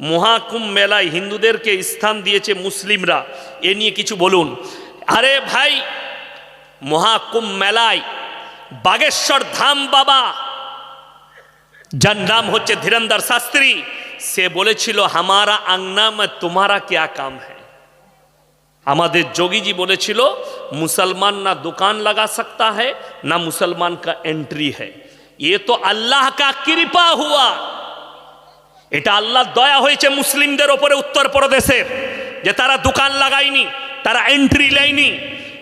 মহাকুম্ভ মেলায় হিন্দুদেরকে স্থান দিয়েছে মুসলিমরা এ নিয়ে কিছু বলুন আরে ভাই মহাকুম্ভ মেলায় বাগেশ্বর ধাম বাবা যার নাম হচ্ছে ধীরেন্দর শাস্ত্রী সে বলেছিল হামারা আংনা মে তোমারা क्या কাম হ্যায় আমাদের যোগীজি বলেছিল মুসলমান না দোকান লাগা सकता है না মুসলমান का एंट्री है ये तो अल्लाह का कृपा हुआ এটা আল্লাহর দয়া হয়েছে মুসলিমদের ওপরে উত্তরপ্রদেশে, যে তারা দোকান লাগায়নি, তারা এন্ট্রি নেয়নি।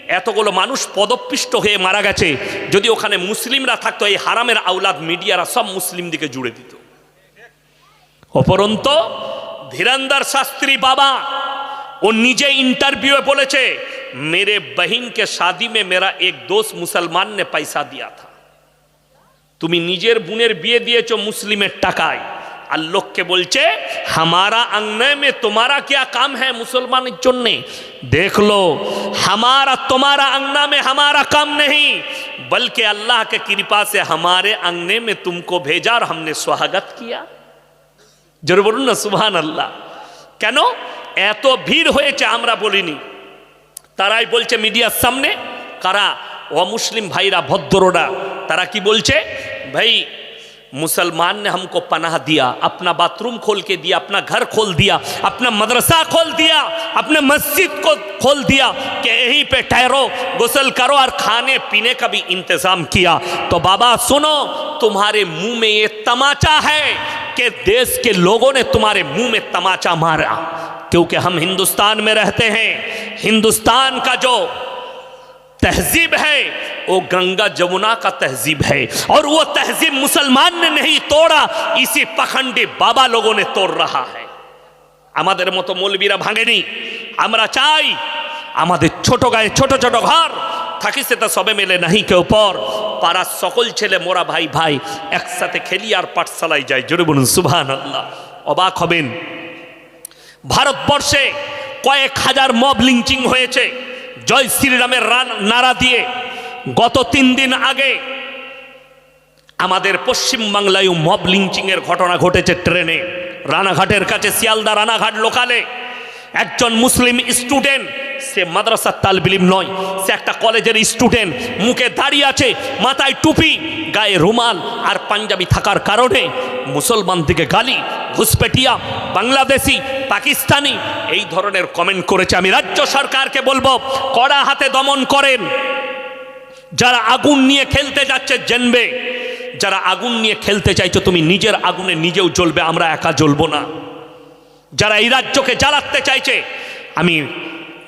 এতগুলো মানুষ পদপিষ্ট হয়ে মারা গেছে, যদি ওখানে মুসলিমরা থাকতো, এই হারামের আউলাদ মিডিয়ারা সব মুসলিম দিকে জুড়ে দিত। অপরন্ত ধীরান্দার শাস্ত্রী বাবা, ও নিজে ইন্টারভিউয়ে বলেছে, মেরে বহিনকে শাদি মে মেরা এক দোষ মুসলমান পয়সা দিয়া থা। তুমি নিজের বোনের বিয়ে দিয়েছ মুসলিমের টাকায়। আর লোককে বলছে হামারা আংনে মে তোমারা क्या काम है মুসলমানের জন্য देख लो हमारा तुम्हारा अंगना में हमारा काम नहीं बल्कि अल्लाह के कृपा से हमारे अंगने में तुमको भेजा और हमने स्वागत किया জোরে বলুন না সুবহান আল্লাহ কেন এত ভিড় হয়েছে আমরা বলিনি তারাই বলছে মিডিয়ার সামনে কারা অমুসলিম ভাইরা ভদ্ররা তারা কি বলছে ভাই मुसलमान ने हमको पनाह दिया, अपना बाथरूम खोल के दिया, अपना घर खोल दिया, अपना मदरसा खोल दिया, अपने मस्जिद को खोल दिया कि यहीं पे ठहरो, गुसल करो और खाने पीने का भी इंतज़ाम किया। तो बाबा सुनो, तुम्हारे मुँह में ये तमाचा है कि देश के लोगों ने तुम्हारे मुँह में तमाचा मारा। क्योंकि हम हिंदुस्तान में रहते हैं, हिंदुस्तान का जो तहजीब है वो गंगा जमुना का तहजीब है और वो तहजीब मुसलमान ने नहीं तोड़ा इसी पखंडी बाबा लोगों ने तोड़ रहा है আমাদের মতো মৌলবীরা ভাঙেনি আমরা চাই আমাদের ছোট গায়ে ছোট ছোট ঘর থাকি সেটা সবে মেলে নাহি কেউ পর পাড়ার সকল ছেলে মোরা ভাই ভাই একসাথে খেলি আর পাঠশালায় যাই জোরে বলুন সুভান আল্লাহ অবাক হবেন ভারতবর্ষে কয়েক হাজার মব লিঞ্চিং হয়েছে জয় শ্রীরামের রান- নারা দিয়ে গত তিন দিন আগে আমাদের পশ্চিমবাংলায় মব লিঞ্চিংয়ের ঘটনা ঘটেছে ট্রেনে। রানাঘাটের কাছে, শিয়ালদা রানাঘাট লোকালে। একজন মুসলিম স্টুডেন্ট, সে মাদ্রাসার তালবিলিম নয়, সে একটা কলেজের স্টুডেন্ট, মুখে দাঁড়িয়ে আছে, মাথায় টুপি, গায়ে রুমাল আর পাঞ্জাবি থাকার কারণে মুসলমান দিকে গালি ঘুসপেটিয়া বাংলাদেশি, পাকিস্তানি, এই ধরনের কমেন্ট করেছে। আমি রাজ্য সরকারকে বলব, কড়া হাতে দমন করেন। যারা আগুন নিয়ে খেলতে যাচ্ছে জেনবে, যারা আগুন নিয়ে খেলতে চাইছো তুমি নিজের আগুনে নিজেও জ্বলবে, আমরা একা জ্বলবো না। যারা এই রাজ্যকে জ্বালাতে চাইছে, আমি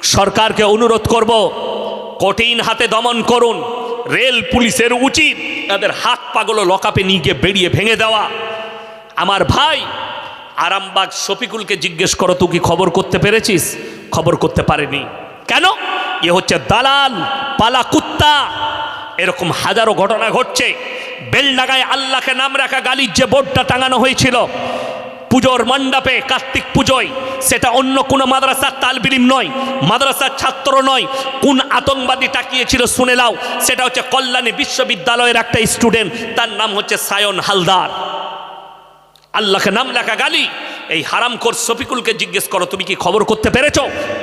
সরকারকে অনুরোধ করব, কঠিন হাতে দমন করুন, রেল পুলিশের উচিত, তাদের হাত পাগলো লকাপে নিয়ে গিয়ে বেরিয়ে ভেঙে দেওয়া। আমার ভাই আরামবাগ শফিকুলকে জিজ্ঞেস করো, তুই কি খবর করতে পেরেছিস? খবর করতে পারেনি। কেন? এ হচ্ছে দালাল, পালা কুত্তা। এরকম হাজারো ঘটনা ঘটছে। বেলডাগায় আল্লাহকে নাম রাখা গালির যে বোর্ডটা টাঙানো হয়েছিল, পুজোর মণ্ডপে কার্তিক পুজোয়, সেটা অন্য কোনো মাদ্রাসার তালবিলিম নয়, মাদ্রাসার ছাত্র নয়। কোন আতঙ্কবাদী টাকিয়েছিল শুনে নাও, সেটা হচ্ছে কল্যাণী বিশ্ববিদ্যালয়ের একটা স্টুডেন্ট, তার নাম হচ্ছে সায়ন হালদার। আল্লাহকে নাম লেখা গালি এই হারামখোর শফিকুলকে জিজ্ঞেস করো, তুমি কি খবর করতে পেরেছ?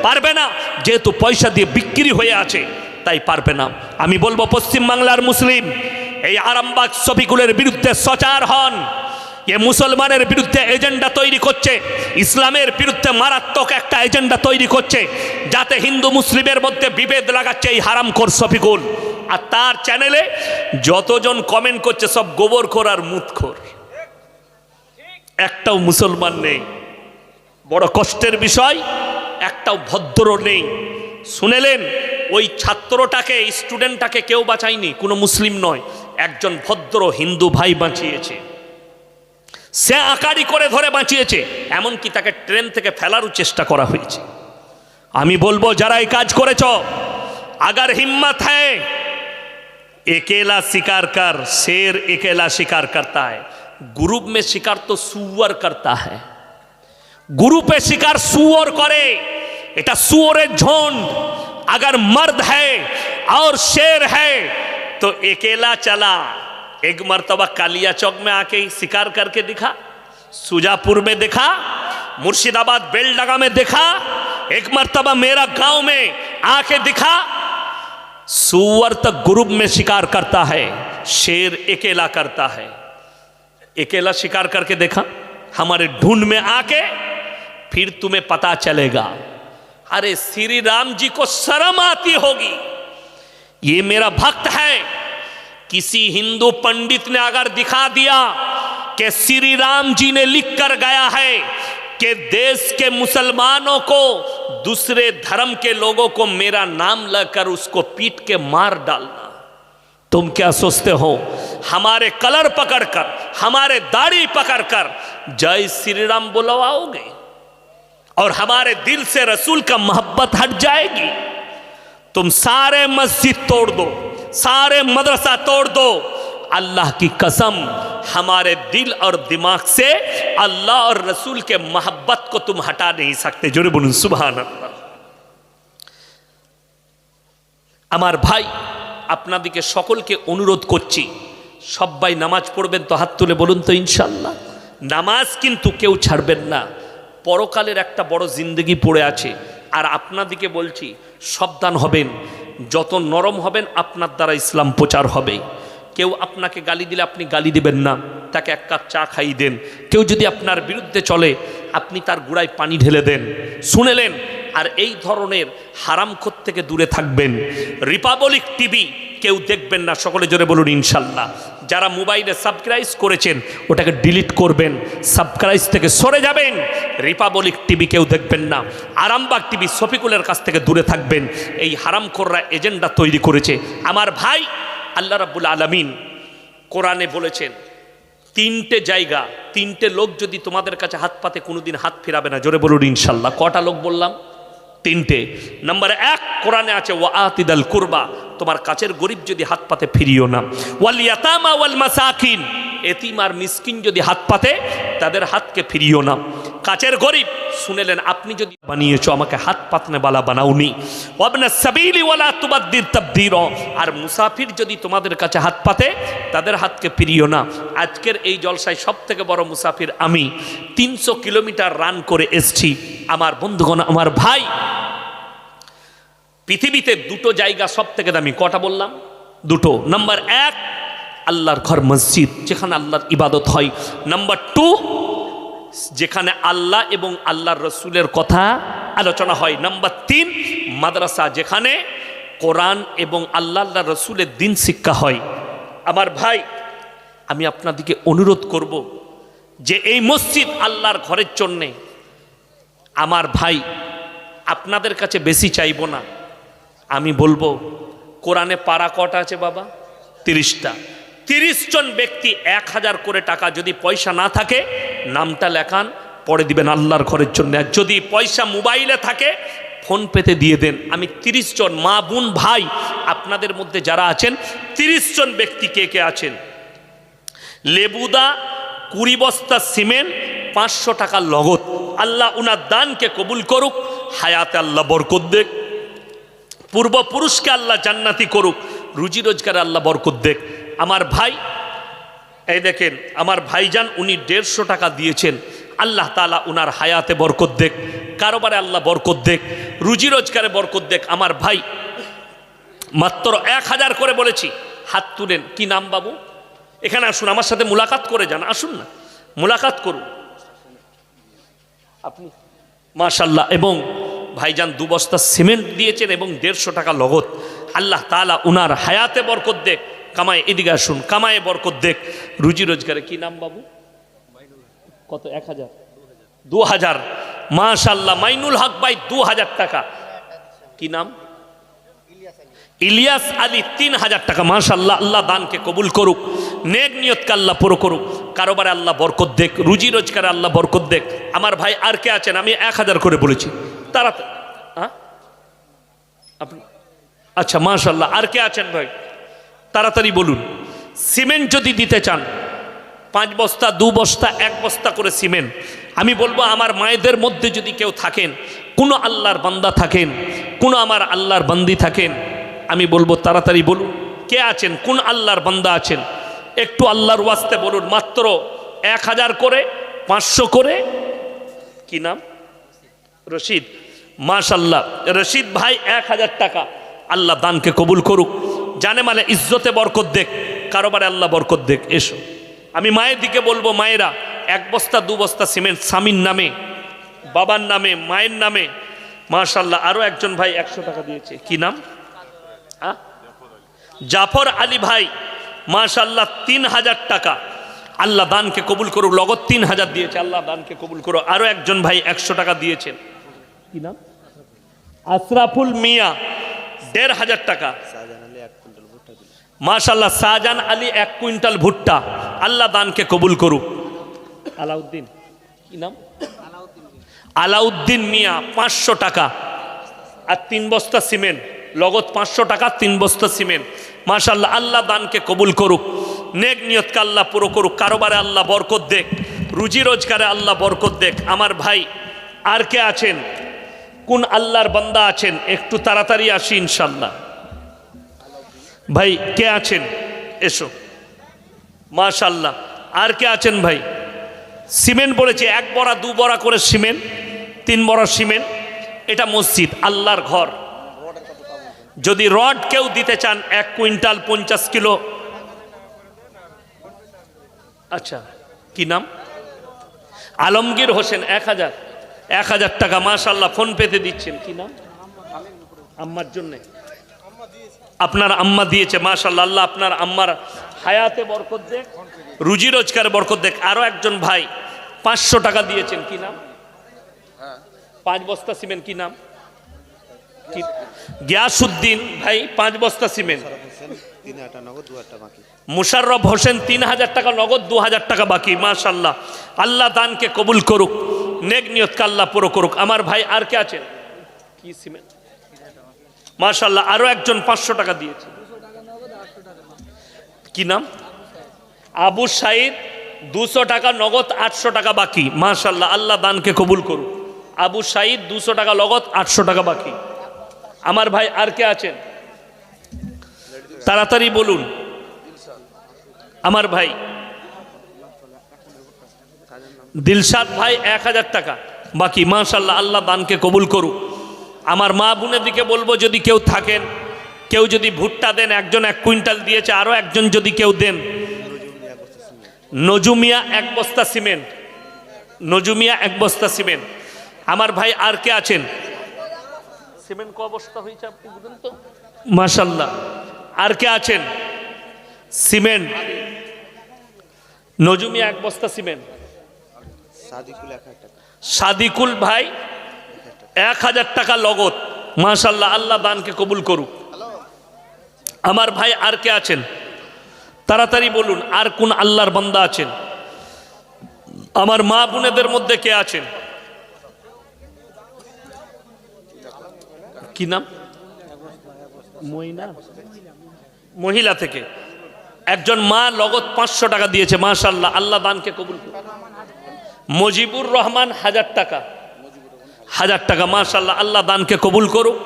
পারবে না, যেহেতু পয়সা দিয়ে বিক্রি হয়ে আছে, তাই পারবে না। আমি বলব পশ্চিমবাংলার মুসলিম, এই আরামবাগ শফিকুলের বিরুদ্ধে সচার হন। এ মুসলমানের বিরুদ্ধে এজেন্ডা তৈরি করছে, ইসলামের বিরুদ্ধে মারাত্মক একটা এজেন্ডা তৈরি করছে, যাতে হিন্দু মুসলিমের মধ্যে বিভেদ লাগাচ্ছে এই হারাম হারামখোর শফিকুল। আর তার চ্যানেলে যতজন কমেন্ট করছে, সব গোবরখোর আর মুতখোর। একটাও মুসলমান নেই। বড় কষ্টের বিষয়, একটাও ভদ্র নেই। শুনেলেন, ওই ছাত্রটাকে, স্টুডেন্টটাকে কেউ বাঁচায়নি, কোনো মুসলিম নয়, একজন ভদ্র হিন্দু ভাই বাঁচিয়েছে। সে আকারি করে ধরে বাঁচিয়েছে, এমনকি তাকে ট্রেন থেকে ফেলারও চেষ্টা করা হয়েছে। আমি বলব, যারা এই কাজ করেছ, আগার হিম্মত হ্যাঁ একেলা শিকার কার শের একেলা শিকার কার হ্যাঁ গ্রুপ মে শিকার তো সুয়ার করতা হ্যাঁ গ্রুপে শিকার সুয়ার করে এটা সুয়ারের झोंड। अगर मर्द है और शेर है तो अकेला चला। एक मरतबा कालिया चौक में आके शिकार करके दिखा, सुजापुर में देखा, मुर्शिदाबाद बेलडगा में देखा, एक मरतबा मेरा गाँव में आके दिखा। सुअर तो तक ग्रुप में शिकार करता है, शेर अकेला करता है। अकेला शिकार करके देखा, हमारे ढूंढ में आके फिर तुम्हें पता चलेगा। अरे श्री राम जी को शर्म आती होगी। ये मेरा भक्त है। किसी हिंदू पंडित ने अगर दिखा दिया कि श्री राम जी ने लिख कर गया है कि देश के मुसलमानों को, दूसरे धर्म के लोगों को मेरा नाम लगकर उसको पीट के मार डालना, तुम क्या सोचते हो? हमारे कलर पकड़कर हमारे दाढ़ी पकड़कर जय श्री राम बुलवाओगे और हमारे दिल से रसूल का मोहब्बत हट जाएगी तुम सारे मस्जिद तोड़ दो सारे मदरसा तोड़ दो अल्लाह की कसम हमारे दिल और दिमाग से अल्लाह और रसूल के मोहब्बत को तुम हटा नहीं सकते जोरे बोलून सुबह अल्लाह আমার ভাই আপনাদিকে সকলকে অনুরোধ করছি সবাই নামাজ পড়বেন তো হাত তুলে বলুন তো ইনশাল্লাহ নামাজ কিন্তু কেউ ছাড়বেন না। পরকালের একটা বড় জিন্দগি পড়ে আছে। আর আপনাদিকে বলছি, সাবধান হবেন। যত নরম হবেন, আপনার দ্বারা ইসলাম প্রচার হবে। কেউ আপনাকে গালি দিলে আপনি গালি দিবেন না। তাকে এক কাপ চা খাইয়ে দেন। কেউ যদি আপনার বিরুদ্ধে চলে, আপনি তার গুড়ায় পানি ঢেলে দেন। শুনেলেন? আর এই ধরনের হারাম হারামখোর থেকে দূরে থাকবেন। রিপাবলিক টিভি কেউ দেখবেন না, সকলে জোরে বলুন ইনশাল্লাহ। যারা মোবাইলে সাবস্ক্রাইব করেছেন, ওটাকে ডিলিট করবেন, সাবস্ক্রাইব থেকে সরে যাবেন। রিপাবলিক টিভি কেউ দেখবেন না, আরামবাগ টিভি শফিকুলের কাছ থেকে দূরে থাকবেন। এই হারামখোররা এজেন্ডা তৈরি করেছে। আমার ভাই আল্লাহ রাব্বুল আলামিন কোরআনে বলেছেন, তিনটে জায়গা, তিনটে লোক যদি তোমাদের কাছে হাত পাতে, কোনোদিন হাত ফেরাবে না। জোরে বলুন ইনশাল্লাহ। কটা লোক বললাম? তিনটে। নাম্বার এক, কোরআনে আছে, ওয়া কুরবা তোমার কাছের গরিব যদি হাত পাতে ফিরিও না। ওয়াল ইয়াতামা ওয়াল মাসাকিন এতিম আর মিসকিন যদি হাত পাতে, তাদের হাতকে ফিরিও না। কাছের গরিব। শুনেলেন, আপনি যদি বানিয়েছো, আমাকে হাত পাতনে বালা বানাওনি। ওয়াবনা সাবিলি ওয়ালা তুবাদ্দির তাবদির। আর মুসাফির যদি তোমাদের কাছে হাত পাতে, তাদের হাতকে ফিরিও না। আজকের এই জলসায় সব থেকে বড় মুসাফির আমি। তিনশো কিলোমিটার রান করে এসছি। আমার বন্ধুগণ, আমার ভাই। পৃথিবীতে দুটো জায়গা সব থেকে দামি। কটা বললাম? দুটো। নাম্বার এক, আল্লাহর ঘর মসজিদ, যেখানে আল্লাহর ইবাদত হয়। নাম্বার টু যেখানে আল্লাহ এবং আল্লাহর রসুলের কথা আলোচনা হয়। নাম্বার তিন, মাদ্রাসা, যেখানে কোরআন এবং আল্লাহ আল্লাহ রসুলের দিন শিক্ষা হয়। আমার ভাই, আমি আপনাদিকে অনুরোধ করব যে এই মসজিদ আল্লাহর ঘরের জন্যে, আমার ভাই, আপনাদের কাছে বেশি চাইব না। আমি বলব, কোরআনে পাড়া কটা আছে বাবা? তিরিশটা। তিরিশ জন ব্যক্তি এক হাজার করে টাকা যদি পয়সা না থাকে নামটা লেখান, পরে দিবেন আল্লাহর ঘরের জন্য। আর যদি পয়সা মোবাইলে থাকে, ফোন পেতে দিয়ে দেন। আমি তিরিশ জন মা, বোন, ভাই আপনাদের মধ্যে যারা আছেন, তিরিশ জন ব্যক্তি কে কে আছেন? লেবুদা, কুড়ি বস্তা সিমেন্ট, পাঁচশো টাকা লগত। আল্লাহ উনার দানকে কবুল করুক, হায়াতে আল্লাহ বরকত দেখ পূর্বপুরুষকে আল্লাহ জান্নাতি করুক, রুজি রোজগারে আল্লাহ বরকত দেখ আমার ভাই এই দেখেন, আমার ভাইজান উনি দেড়শো টাকা দিয়েছেন। আল্লাহ তালা উনার হায়াতে বরকত দেখ কারোবারে আল্লাহ বরকত দেখ রুজি রোজগারে বরকত দেখ আমার ভাই, মাত্র এক হাজার করে বলেছি, হাত তুলেন। কি নাম বাবু? এখানে আসুন, আমার সাথে মুলাকাত করে যান, আসুন না। মুলাকাত করুন। আপনি মাশাল্লাহ এবং ভাইজান দু বস্তা সিমেন্ট দিয়েছেন এবং দেড়শো টাকা লগত আল্লাহ তালা উনার হায়াতে বরকত দেখ কামায় এদিকে আসুন। কামায়ে বরকত দেখ। রুজি রোজগারে কি নাম বাবু? কত? এক হাজার? দু হাজার। মাশাল্লাহ মাইনুল হক ভাই, দু হাজার টাকা। কি নাম? ইলিয়াস আলী, তিন হাজার টাকা। মাশাল্লাহ আল্লাহ দানকে কবুল করুক। নেক নিয়তকে আল্লাহ পুরো করুক। কারোবারে আল্লাহ বরকত দেখ। রুজি রোজগারে আল্লাহ বরকত দেখ। আমার ভাই আর কে আছেন? আমি এক হাজার করে বলেছি। তারা আপনি আচ্ছা মাশাল্লাহ আর কে আছেন ভাই? তাড়াতাড়ি বলুন, সিমেন্ট যদি দিতে চান, পাঁচ বস্তা, দু বস্তা, এক বস্তা করে সিমেন্ট, আমি বলব আমার মায়েদের মধ্যে যদি কেউ থাকেন, কোনো আল্লাহর বান্দা থাকেন, কোনো আমার আল্লাহর বান্দি থাকেন, আমি বলব তাড়াতাড়ি বলুন, কে আছেন, কোন আল্লাহর বান্দা আছেন? একটু আল্লাহর ওয়াস্তে বলুন, মাত্র এক হাজার করে, পাঁচশো করে, কি নাম? রশিদ। মাশাল্লাহ রশিদ ভাই এক হাজার টাকা, আল্লাহ দানকে কবুল করুক। জানে মানে ইজ্জতে বরকত দেখ, কারোবারে আল্লাহ বরকত দেখ, এসো। আমি মায়ের দিকে বলব, মায়েরা, এক বস্তা, দু বস্তা সিমেন্ট, স্বামীর নামে, বাবার নামে, মায়ের নামে মাশাল্লাহ আরও একজন ভাই একশো টাকা দিয়েছে। কি নাম? জাফর আলী ভাই মাশাল্লাহ তিন হাজার টাকা। আল্লাহ দানকে কবুল করুক, লগত তিন হাজার দিয়েছে, আল্লাহ দানকে কবুল করো আরও একজন ভাই একশো টাকা দিয়েছেন কি নাম? আশরাফুল মিয়া, দেড় হাজার টাকা। মাশাল্লাহ শাহজাহান আলী এক কুইন্টাল ভুট্টা। আল্লাহ দানকে কবুল করুক। আলাউদ্দিন কি নাম? আলাউদ্দিন মিয়া পাঁচশো টাকা। আর তিন বস্তা সিমেন্ট লগত পাঁচশো টাকা তিন বস্তা সিমেন্ট। মাশাল্লাহ আল্লাহ দানকে কবুল করুক। নেক নিয়তকে আল্লাহ পুরো করুক। কারোবারে আল্লাহ বরকত দেখ। রুজি রোজগারে আল্লাহ বরকত দেখ। আমার ভাই আর কে আছেন? কোন আল্লাহর বান্দা আছেন? একটু তাড়াতাড়ি আসি ইনশাল্লাহ ভাই, কে আছেন? এসো। মাশাল্লাহ আর কে আছেন ভাই? সিমেন্ট বলেছে, এক বড়া, দু বড়া করে সিমেন্ট, তিন বড়া সিমেন্ট। এটা মসজিদ, আল্লাহর ঘর। যদি রড কেউ দিতে চান, এক কুইন্টাল পঞ্চাশ কিলো। আচ্ছা কি নাম? আলমগীর হোসেন, এক হাজার। এক হাজার টাকা মাশাল্লাহ ফোন পেতে দিচ্ছেন। কি নাম? আম্মার জন্যে। আপনার আম্মা দিয়েছে মাশাল্লাহ আল্লাহ আপনার আম্মার হায়াতে বরকত দেখ, রুজি রোজগারে বরকত দেখ। আরও একজন ভাই পাঁচশো টাকা দিয়েছেন, কি নাম? পাঁচ বস্তা সিমেন্ট, কি নাম? গিয়াসুদ্দিন ভাই, পাঁচ বস্তা সিমেন্ট। মুশাররফ হোসেন, তিন হাজার টাকা নগদ, দু হাজার টাকা বাকি মাশাল্লাহ আল্লাহ দানকে কবুল করুক, নেক নিয়তকে আল্লাহ পুরো করুক। আমার ভাই আর কে আছেন? কি সিমেন্ট? মাশাল্লাহ আরও একজন পাঁচশো টাকা দিয়েছে। কি নাম? আবু সাইদ, দুশো টাকা নগদ, আটশো টাকা বাকি। মাশাল্লাহ আল্লাহ দানকে কবুল করুক। আবু সাইদ, দুশো টাকা নগদ, আটশো টাকা বাকি। আমার ভাই আর কে আছেন? তাড়াতাড়ি বলুন। আমার ভাই। দিলশাদ ভাই, এক হাজার টাকা। বাকি মাশাল্লাহ আল্লাহ দানকে কবুল করুক। আমার মা বোনের দিকে বলব যদি কেউ থাকেন কেউ যদি ভুট্টা দেন একজন এক কুইন্টাল দিয়েছে আরও একজন যদি কেউ দেন। নজুমিয়া এক বস্তা সিমেন্ট। নজুমিয়া এক বস্তা সিমেন্ট। আমার ভাই আর কে আছেন? সিমেন্ট ক অবস্থা হয়েছে আপনি বলুন তো। মাশাল্লাহ। আর কে আছেন? সিমেন্ট। নজুমিয়া এক বস্তা সিমেন্ট। সাদিকুল এক হাজার টাকা। সাদিকুল ভাই এক হাজার টাকা লগত মাশাল্লাহ আল্লাহ দানকে কবুল করুক। আমার ভাই আর কে আছেন? তাড়াতাড়ি বলুন আর কোন আল্লাহর বান্দা আছেন? আমার মা বোনেদের মধ্যে কে আছেন? কি নাম? মহিলা। মহিলা থেকে। একজন মা লগত পাঁচশো টাকা দিয়েছে মাশাল্লাহ আল্লাহ দানকে কবুল করুক। মজিবুর রহমান হাজার টাকা। হাজার টাকা মাশাল্লাহ আল্লাহ দানকে কবুল করুক,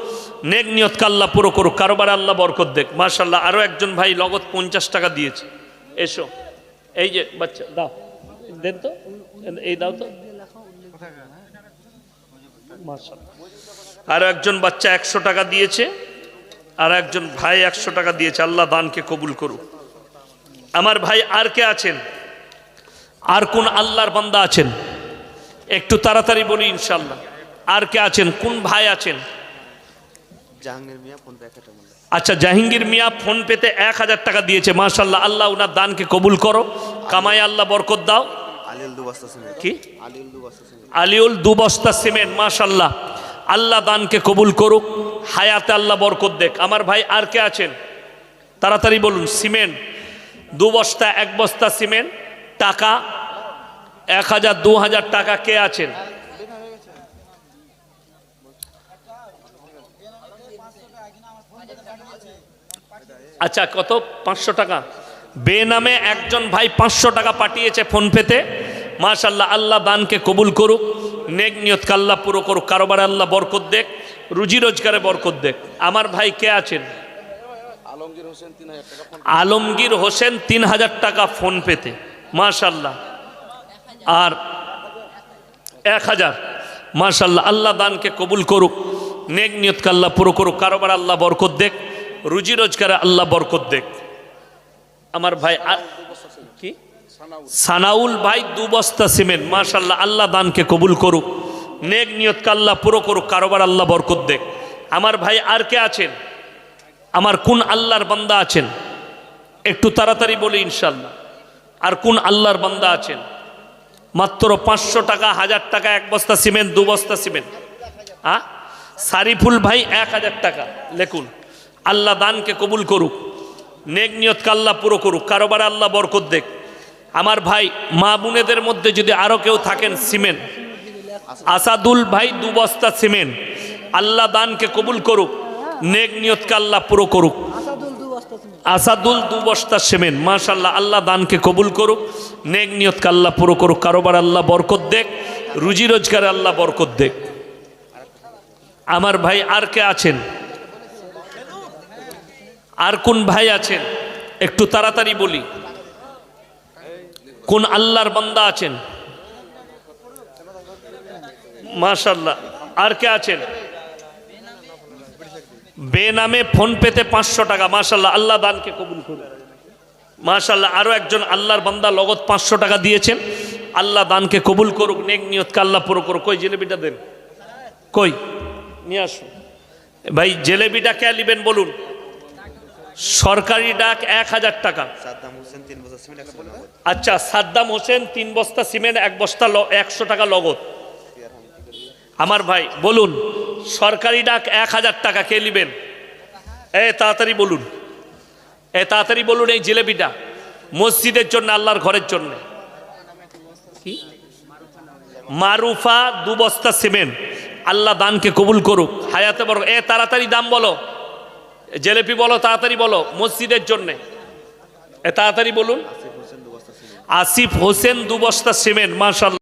নেক নিয়তকে আল্লাহ পুরো করুক, কারোবার আল্লাহ বরকত দেখ মাশাল্লাহ আরও একজন ভাই নগদ পঞ্চাশ টাকা দিয়েছে। এসো, এই যে বাচ্চা, দাও। দেন তো এই দাও তো। আরও একজন বাচ্চা একশো টাকা দিয়েছে, আর একজন ভাই একশো টাকা দিয়েছে, আল্লাহ দানকে কবুল করুক। আমার ভাই আর কে আছেন? আর কোন আল্লাহর বান্দা আছেন? একটু তাড়াতাড়ি বলি ইনশাল্লাহ আর কে আছেন? কোন ভাই আছেন? জাহাঙ্গীর মিয়া ফোন আচ্ছা জাহাঙ্গীর মিয়া ফোন পেতে এক হাজার টাকা দিয়েছে মাশাল্লাহ আল্লাহ উনার দানকে কবুল করো। কামাই আল্লাহ বরকত দাও। কি? আলিউল দু বস্তা সিমেন্ট। আলিউল দু বস্তা সিমেন্ট মাশাল্লাহ আল্লাহ দানকে কবুল করুক হায়াতে আল্লাহ বরকত দেখ আমার ভাই আর কে আছেন? তাড়াতাড়ি বলুন সিমেন্ট। দু বস্তা এক বস্তা সিমেন্ট টাকা। এক হাজার দু হাজার টাকা কে আছেন? আচ্ছা কত? পাঁচশো টাকা। বেনামে একজন ভাই পাঁচশো টাকা পাঠিয়েছে ফোন পেতে। মাশাল্লাহ আল্লাহ দানকে কবুল করুক নেক নিয়ত আল্লাহ পুরো করুক কারোবারে আল্লাহ বরকত দেখ রুজি রোজগারে বরকত দেখ আমার ভাই কে আছেন? আলমগীর হোসেন তিন হাজার টাকা ফোন পেতে। মাশাল্লাহ আর এক হাজার। মাশাল্লাহ আল্লাহ দানকে কবুল করুক নেক নিয়তকে আল্লাহ পুরো করুক, কারোবার আল্লাহ বরকত দেখ, রুজি রোজগারে আল্লাহ বরকত দেখ। আমার ভাই কি? সানাউল ভাই দু বস্তা সিমেন্ট মাশাল্লাহ আল্লাহ দানকে কবুল করুক, নেক নিয়তকে আল্লাহ পুরো করুক, কারোবার আল্লাহ বরকত দেখ। আমার ভাই আর কে আছেন? আমার কোন আল্লাহর বান্দা আছেন? একটু তাড়াতাড়ি বলি ইনশাল্লাহ আর কোন আল্লাহর বান্দা আছেন? মাত্র পাঁচশো টাকা, হাজার টাকা, এক বস্তা সিমেন্ট, দু বস্তা সিমেন্ট। আ? সারিফুল ভাই এক হাজার টাকা লেখুন। আল্লাহ দানকে কবুল করুক নেক নিয়তকে আল্লাহ পুরো করুক কারোবার আল্লাহ বরকত দেখ আমার ভাই মা বোনেদের মধ্যে যদি আরও কেউ থাকেন সিমেন্ট। আসাদুল ভাই দু বস্তা সিমেন্ট। আল্লাহ দানকে কবুল করুক নেক নিয়তকে আল্লাহ পুরো করুক। আসাদুল দু বস্তা সিমেন্ট। মাশাল্লাহ আল্লাহ দানকে কবুল করুক নেক নিয়তকে আল্লাহ পুরো করুক কারোবার আল্লাহ বরকত দেখ রুজি রোজগারে আল্লাহ বরকত দেখ। আমার ভাই আর কে আছেন? আর কোন ভাই আছেন? একটু তাড়াতাড়ি বলি। কোন আল্লাহর বান্দা আছেন? মাশাল্লাহ আর কে আছেন? বেনামে ফোন পেতে পাঁচশো টাকা। মাশাল্লাহ আল্লাহ দানকে কবুল করুন। মাশাল্লাহ আরও একজন আল্লাহর বান্দা লগত পাঁচশো টাকা দিয়েছেন। আল্লাহ দানকে কবুল করুক, নেক নিয়তকে আল্লাহ পুরো করুক। কই জিলেবিটা দেন? কই? নিয়ে আসুন। ভাই জেলেবিটা কে নেবেন বলুন? সরকারি ডাক এক হাজার টাকা। আচ্ছা সাদ্দাম হোসেন তিন বস্তা সিমেন্ট এক বস্তা একশো টাকা লগত আমার ভাই বলুন সরকারি ডাক এক হাজার টাকা কে নেবেন? এ তাড়াতাড়ি বলুন। এ তাড়াতাড়ি বলুন এই জিলেবিটা মসজিদের জন্য আল্লাহর ঘরের জন্য। কি? মারুফা দু বস্তা সিমেন্ট। আল্লাহ দানকে কবুল করুক, হায়াতে বড় এ, তাড়াতাড়ি দাম বলো। জেলেপি বলো, তাড়াতাড়ি বলো, মসজিদের জন্যে। এ, তাড়াতাড়ি বলুন। আসিফ হোসেন দুবস্তা সিমেন্ট মার্শাল